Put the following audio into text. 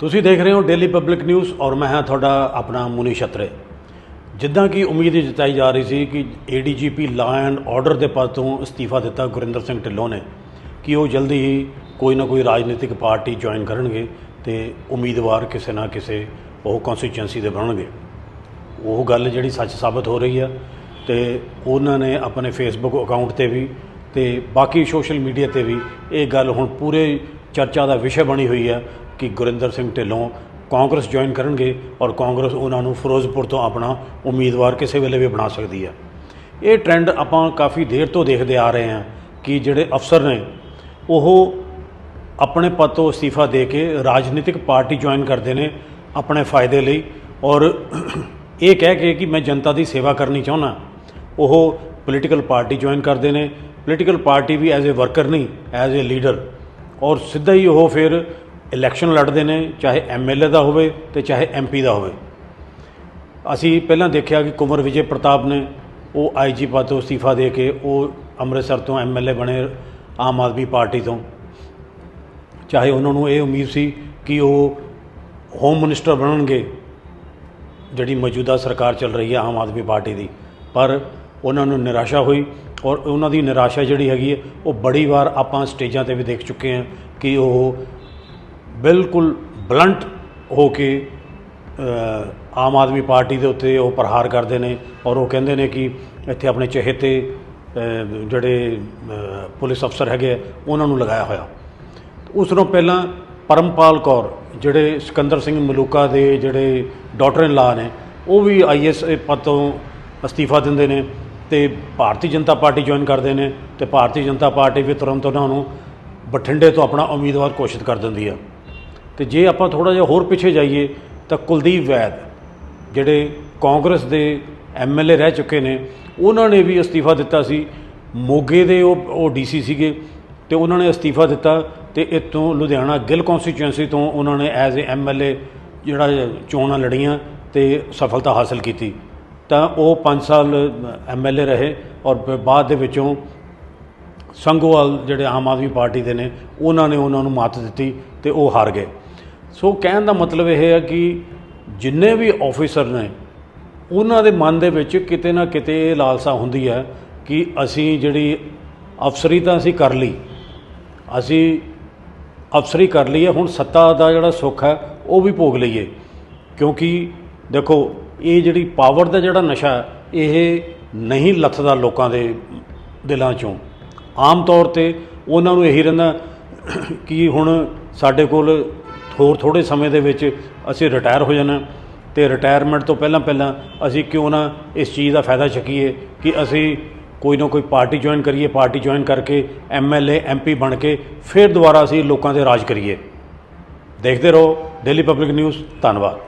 ਤੁਸੀਂ ਦੇਖ ਰਹੇ ਹੋ ਡੇਲੀ ਪਬਲਿਕ ਨਿਊਜ਼ ਔਰ ਮੈਂ ਹਾਂ ਤੁਹਾਡਾ ਆਪਣਾ ਮੁਨੀ ਛਤਰੇ। ਜਿੱਦਾਂ ਕਿ ਉਮੀਦ ਜਤਾਈ ਜਾ ਰਹੀ ਸੀ ਕਿ ਏਡੀਜੀਪੀ ਲਾ ਐਂਡ ਆਰਡਰ ਦੇ ਪਦ ਤੋਂ ਅਸਤੀਫਾ ਦਿੱਤਾ ਗੁਰਿੰਦਰ ਸਿੰਘ ਢਿੱਲੋਂ ਨੇ ਕਿ ਉਹ ਜਲਦੀ ਹੀ ਕੋਈ ਨਾ ਕੋਈ ਰਾਜਨੀਤਿਕ ਪਾਰਟੀ ਜੁਆਇਨ ਕਰਨਗੇ ਤੇ ਉਮੀਦਵਾਰ ਕਿਸੇ ਨਾ ਕਿਸੇ ਉਹ ਕਨਸਟੀਚੁਐਂਸੀ ਦੇ ਬਣਨਗੇ। ਉਹ ਗੱਲ ਜਿਹੜੀ ਸੱਚ ਸਾਬਤ ਹੋ ਰਹੀ ਆ ਤੇ ਉਹਨਾਂ ਨੇ ਆਪਣੇ ਫੇਸਬੁੱਕ ਅਕਾਊਂਟ ਤੇ ਵੀ ਤੇ ਬਾਕੀ ਸੋਸ਼ਲ ਮੀਡੀਆ ਤੇ ਵੀ ਇਹ ਗੱਲ ਹੁਣ ਪੂਰੇ ਚਰਚਾ ਦਾ ਵਿਸ਼ਾ ਬਣੀ ਹੋਈ ਹੈ ਕਿ ਗੁਰਿੰਦਰ ਸਿੰਘ ਢਿੱਲੋਂ ਕਾਂਗਰਸ ਜੁਆਇਨ ਕਰਨਗੇ ਔਰ ਕਾਂਗਰਸ ਉਹਨਾਂ ਨੂੰ ਫਿਰੋਜ਼ਪੁਰ ਤੋਂ ਆਪਣਾ ਉਮੀਦਵਾਰ ਕਿਸੇ ਵੇਲੇ ਵੀ ਬਣਾ ਸਕਦੀ ਹੈ। ਇਹ ਟ੍ਰੈਂਡ ਆਪਾਂ ਕਾਫੀ ਦੇਰ ਤੋਂ ਦੇਖਦੇ ਆ ਰਹੇ ਹਾਂ ਕਿ ਜਿਹੜੇ ਅਫਸਰ ਨੇ, ਉਹ ਆਪਣੇ ਪਦ ਤੋਂ ਅਸਤੀਫਾ ਦੇ ਕੇ ਰਾਜਨੀਤਿਕ ਪਾਰਟੀ ਜੁਆਇਨ ਕਰਦੇ ਨੇ ਆਪਣੇ ਫਾਇਦੇ ਲਈ ਔਰ ਇਹ ਕਹਿ ਕੇ ਕਿ ਮੈਂ ਜਨਤਾ ਦੀ ਸੇਵਾ ਕਰਨੀ ਚਾਹੁੰਦਾ। ਉਹ ਪੋਲੀਟੀਕਲ ਪਾਰਟੀ ਜੁਆਇਨ ਕਰਦੇ ਨੇ। ਪੋਲੀਟੀਕਲ ਪਾਰਟੀ ਵੀ ਐਜ਼ ਅ ਵਰਕਰ ਨਹੀਂ ਐਜ਼ ਅ ਲੀਡਰ ਔਰ ਸਿੱਧਾ ਹੀ ਉਹ ਫਿਰ ਇਲੈਕਸ਼ਨ ਲੜਦੇ ਨੇ, ਚਾਹੇ ਐਮਐਲਏ ਦਾ ਹੋਵੇ ਤੇ ਚਾਹੇ ਐਮਪੀ ਦਾ ਹੋਵੇ। ਅਸੀਂ ਪਹਿਲਾਂ ਦੇਖਿਆ ਕਿ ਕੁੰਵਰ ਵਿਜੇ ਪ੍ਰਤਾਪ ਨੇ ਉਹ ਆਈਜੀ ਪਦ ਤੋਂ ਅਸਤੀਫਾ ਦੇ ਕੇ ਉਹ ਅੰਮ੍ਰਿਤਸਰ ਤੋਂ ਐਮਐਲਏ ਬਣੇ ਆਮ ਆਦਮੀ ਪਾਰਟੀ ਤੋਂ। ਚਾਹੇ ਉਹਨਾਂ ਨੂੰ ਇਹ ਉਮੀਦ ਸੀ ਕਿ ਉਹ ਹੋਮ ਮਿਨਿਸਟਰ ਬਣਨਗੇ, ਜਿਹੜੀ ਮੌਜੂਦਾ ਸਰਕਾਰ ਚੱਲ ਰਹੀ ਹੈ ਆਮ ਆਦਮੀ ਪਾਰਟੀ ਦੀ। ਪਰ ਉਹਨਾਂ ਨੂੰ ਨਿਰਾਸ਼ਾ ਹੋਈ ਔਰ ਉਹਨਾਂ ਦੀ ਨਿਰਾਸ਼ਾ ਜਿਹੜੀ ਹੈਗੀ ਹੈ, ਉਹ ਬੜੀ ਵਾਰ ਆਪਾਂ ਸਟੇਜਾਂ ਤੇ ਵੀ ਦੇਖ ਚੁੱਕੇ ਹਾਂ ਕਿ ਉਹ ਬਿਲਕੁਲ ਬਲੰਟ ਹੋ ਕੇ ਆਮ ਆਦਮੀ ਪਾਰਟੀ ਦੇ ਉੱਤੇ ਉਹ ਪ੍ਰਹਾਰ ਕਰਦੇ ਨੇ ਔਰ ਉਹ ਕਹਿੰਦੇ ਨੇ ਕਿ ਇੱਥੇ ਆਪਣੇ ਚਹੇਤੇ ਜਿਹੜੇ ਪੁਲਿਸ ਅਫਸਰ ਹੈਗੇ ਆ, ਉਹਨਾਂ ਨੂੰ ਲਗਾਇਆ ਹੋਇਆ। ਉਸ ਤੋਂ ਪਹਿਲਾਂ ਪਰਮਪਾਲ ਕੌਰ ਜਿਹੜੇ ਸਿਕੰਦਰ ਸਿੰਘ ਮਲੂਕਾ ਦੇ ਜਿਹੜੇ ਡਾਟਰ ਇਨ ਲਾ ਨੇ ਉਹ ਵੀ ਆਈਐਸ ਪਦ ਤੋਂ ਅਸਤੀਫਾ ਦਿੰਦੇ ਨੇ ਤੇ ਭਾਰਤੀ ਜਨਤਾ ਪਾਰਟੀ ਜੁਆਇਨ ਕਰਦੇ ਨੇ ਤੇ ਭਾਰਤੀ ਜਨਤਾ ਪਾਰਟੀ ਵੀ ਤੁਰੰਤ ਉਹਨਾਂ ਨੂੰ ਬਠਿੰਡੇ ਤੋਂ ਆਪਣਾ ਉਮੀਦਵਾਰ ਘੋਸ਼ਿਤ ਕਰ ਦਿੰਦੀ ਆ। ਤੇ ਜੇ ਆਪਾਂ ਥੋੜਾ ਜਿਹਾ ਹੋਰ ਪਿੱਛੇ ਜਾਈਏ, ਤਾਂ ਕੁਲਦੀਪ ਵੈਦ, ਜਿਹੜੇ ਕਾਂਗਰਸ ਦੇ ਐਮਐਲਏ ਰਹਿ ਚੁੱਕੇ ਨੇ, ਉਹਨਾਂ ਨੇ ਵੀ ਅਸਤੀਫਾ ਦਿੱਤਾ ਸੀ। ਮੋਗੇ ਦੇ ਉਹ ਉਹ ਡੀਸੀ ਸੀਗੇ, ਤੇ ਉਹਨਾਂ ਨੇ ਅਸਤੀਫਾ ਦਿੱਤਾ ਤੇ ਇੱਥੋਂ ਲੁਧਿਆਣਾ ਗਿੱਲ ਕਨਸਟੀਚੁਐਂਸੀ ਤੋਂ ਉਹਨਾਂ ਨੇ ਐਜ਼ ਅ ਐਮਐਲਏ ਜਿਹੜਾ ਚੋਣਾਂ ਲੜੀਆਂ ਤੇ ਸਫਲਤਾ ਹਾਸਲ ਕੀਤੀ। ਤਾਂ ਉਹ 5 ਸਾਲ ਐਮਐਲਏ ਰਹੇ ਔਰ ਬਾਅਦ ਦੇ ਵਿੱਚੋਂ ਸੰਗੋਵਾਲ ਜਿਹੜੇ ਆਮ ਆਦਮੀ ਪਾਰਟੀ ਦੇ ਨੇ, ਉਹਨਾਂ ਨੇ ਉਹਨਾਂ ਨੂੰ ਮਾਤ ਦਿੱਤੀ ਤੇ ਉਹ ਹਾਰ ਗਏ। ਸੋ ਕਹਿਣ ਦਾ ਮਤਲਬ ਇਹ ਹੈ ਕਿ ਜਿੰਨੇ ਵੀ ਆਫੀਸਰ ਨੇ, ਉਹਨਾਂ ਦੇ ਮਨ ਦੇ ਵਿੱਚ ਕਿਤੇ ਨਾ ਕਿਤੇ ਇਹ ਲਾਲਸਾ ਹੁੰਦੀ ਹੈ ਕਿ ਅਸੀਂ ਜਿਹੜੀ ਅਫਸਰੀ ਤਾਂ ਅਸੀਂ ਕਰ ਲਈ, ਅਸੀਂ ਅਫਸਰੀ ਕਰ ਲਈ ਹੈ ਹੁਣ ਸੱਤਾ ਦਾ ਜਿਹੜਾ ਸੁੱਖ ਹੈ, ਉਹ ਵੀ ਭੋਗ ਲਈਏ। ਕਿਉਂਕਿ ਦੇਖੋ, ਇਹ ਜਿਹੜੀ ਪਾਵਰ ਦਾ ਜਿਹੜਾ ਨਸ਼ਾ ਇਹ ਨਹੀਂ ਲੱਥਦਾ ਲੋਕਾਂ ਦੇ ਦਿਲਾਂ ਚੋਂ। ਆਮ ਤੌਰ ਤੇ ਉਹਨਾਂ ਨੂੰ ਇਹੀ ਰਹਿੰਦਾ ਕਿ ਹੁਣ ਸਾਡੇ ਕੋਲ ਹੋਰ ਥੋੜੇ ਸਮੇਂ ਦੇ ਵਿੱਚ ਅਸੀਂ ਰਿਟਾਇਰ ਹੋ ਜਾਣਾ। ਤੇ ਰਿਟਾਇਰਮੈਂਟ ਤੋਂ ਪਹਿਲਾਂ ਪਹਿਲਾਂ ਅਸੀਂ ਕਿਉਂ ਨਾ ਇਸ ਚੀਜ਼ ਦਾ ਫਾਇਦਾ ਚੱਕੀਏ ਕਿ ਅਸੀਂ ਕੋਈ ਨਾ ਕੋਈ ਪਾਰਟੀ ਜੁਆਇਨ ਕਰੀਏ, ਪਾਰਟੀ ਜੁਆਇਨ ਕਰਕੇ ਐਮਐਲਏ ਐਮਪੀ ਬਣ ਕੇ ਫਿਰ ਦੁਬਾਰਾ ਅਸੀਂ ਲੋਕਾਂ 'ਤੇ ਰਾਜ ਕਰੀਏ। ਦੇਖਦੇ ਰਹੋ ਡੇਲੀ ਪਬਲਿਕ ਨਿਊਜ਼ ਧੰਨਵਾਦ।